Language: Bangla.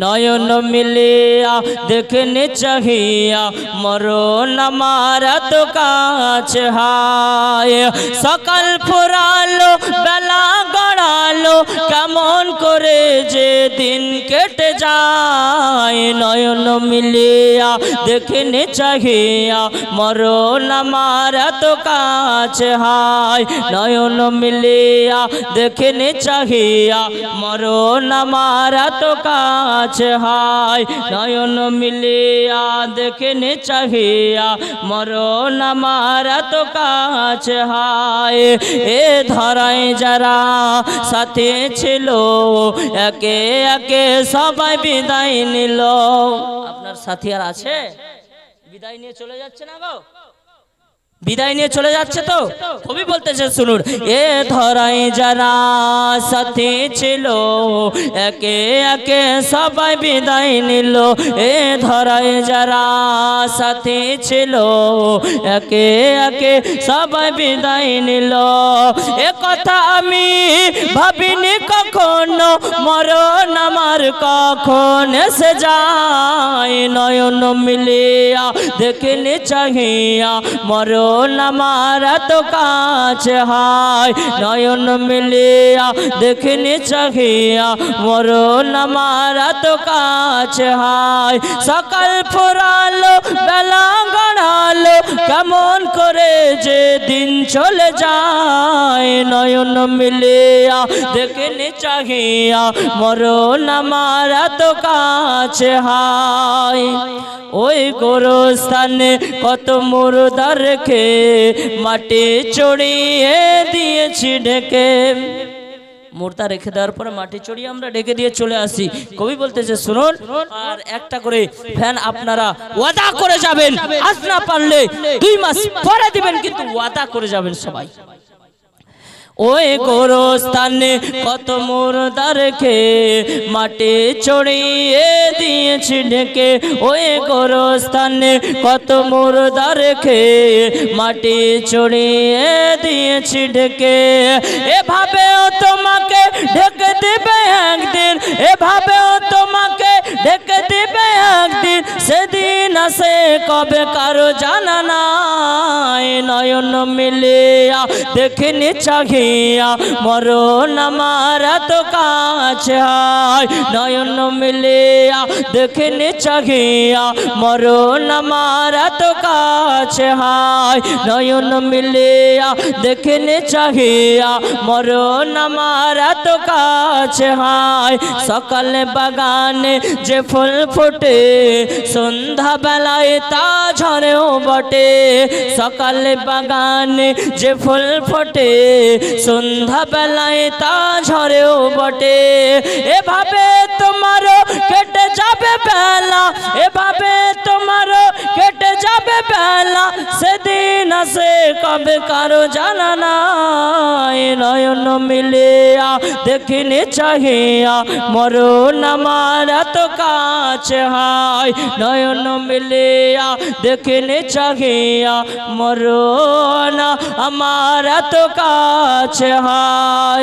নয়ন মিলিয়া দেখনে চাহিয়া মরণ আমার তো কাছ হায়। সকাল ফুরালো, বেলা গড়ালো, কেমন করে যে দিন কেটে যায়। নয়ন মিলিয়া দেখনে চাহিয়া মরণ আমার তো কাছ হায়। নয়ন মিলিয়া দেখনে চাহিয়া মরণ আমার তো কাছ হায়। নয়ন মিলিয়া দেখনে চাহিয়া মরণ আমার তো কাছ হায়। এ ধরায় যারা সাথে ছিল, একে একে সবাই বিদায় নিল। আপনার সাথী আর আছে? বিদায় নিয়ে চলে যাচ্ছে না গো? বিদায় নিয়ে চলে যাচ্ছে তো? কবি বলতেছে, শুনুন, এ ধরাই যারা সাথে ছিল, একে একে সবাই বিদায় নিল। এ ধরাই যারা সাথে ছিল, একে একে সবাই বিদায় নিল। এ কথা আমি ভাবিনি কখনো, মরণ আমার কখন এসে যায়। নয়ন মিলিয়া দেখলে চাহিয়া মরণ আমার তো কাছে হায়। নয়ন মিলিয়া দেখলে চাহিয়া, মরণ আমার তো কাছে হায়। সকাল ফুরালো, বেলা গড়ালো, কেমন করে যে দিন চলে যায়। নয়ন মিলিয়া দেখলে চাহিয়া, মরণ আমার তো কাছে হায়। ওই গোরস্থানে কত মুরদার রেখে মাটি চড়িয়ে দিয়েছি ঢেকে। মুর্দা রেখে দেওয়ার পরে মাটি চড়িয়ে আমরা ডেকে দিয়ে চলে আসি। কবি বলতেছে, শুনুন, আর একটা করে ফ্যান আপনারা ওয়াদা করে যাবেন। আজ না পারলে দুই মাস পরে দিবেন, কিন্তু ওয়াদা করে যাবেন সবাই। ওই গোরস্থানে কত মুর্দা রেখে মাটি চড়িয়ে দিয়েছি ঢেকে। ওই গোরস্থানে কত মুর্দা রেখে মাটি চড়িয়ে দিয়েছি ঢেকে। এভাবেও তোমাকে ঢেকে দিবে একদিন। এভাবেও তোমাকে ঢেকে দিবে আসে কবে কারও জানা নাই? নয়ন মিলিয়া দেখিনি চাহিয়া, মরণ আমার তো কাছে হায়। নয়ন মিলিয়া দেখিনি চাহিয়া, মরণ আমার তো কাছে হায়। নয়ন মিলিয়া দেখিনি চাহিয়া, মরণ আমার তো কাছে হায়। সকালে বাগানে যে ফুল ফোটে সন্ধ্যা বেলায় তা ঝরেও বটে। সকালে বাগানে যে ফুল ফোটে সন্ধ্যা বেলায় তা ঝরেও বটে। এভাবে তোমার কেটে যাবে বেলা, এভাবে তোমার কেটে যাবে বেলা, সেদিন আসে কবে কারও জানা নাই? নয়ন মিলিয়া দেখিনি চাহিয়া, মরণ আমার এত কাছে হায়। নয়ন মিলিয়া দেখিনি চাহিয়া, মরণ আমার এত কাছে হায়।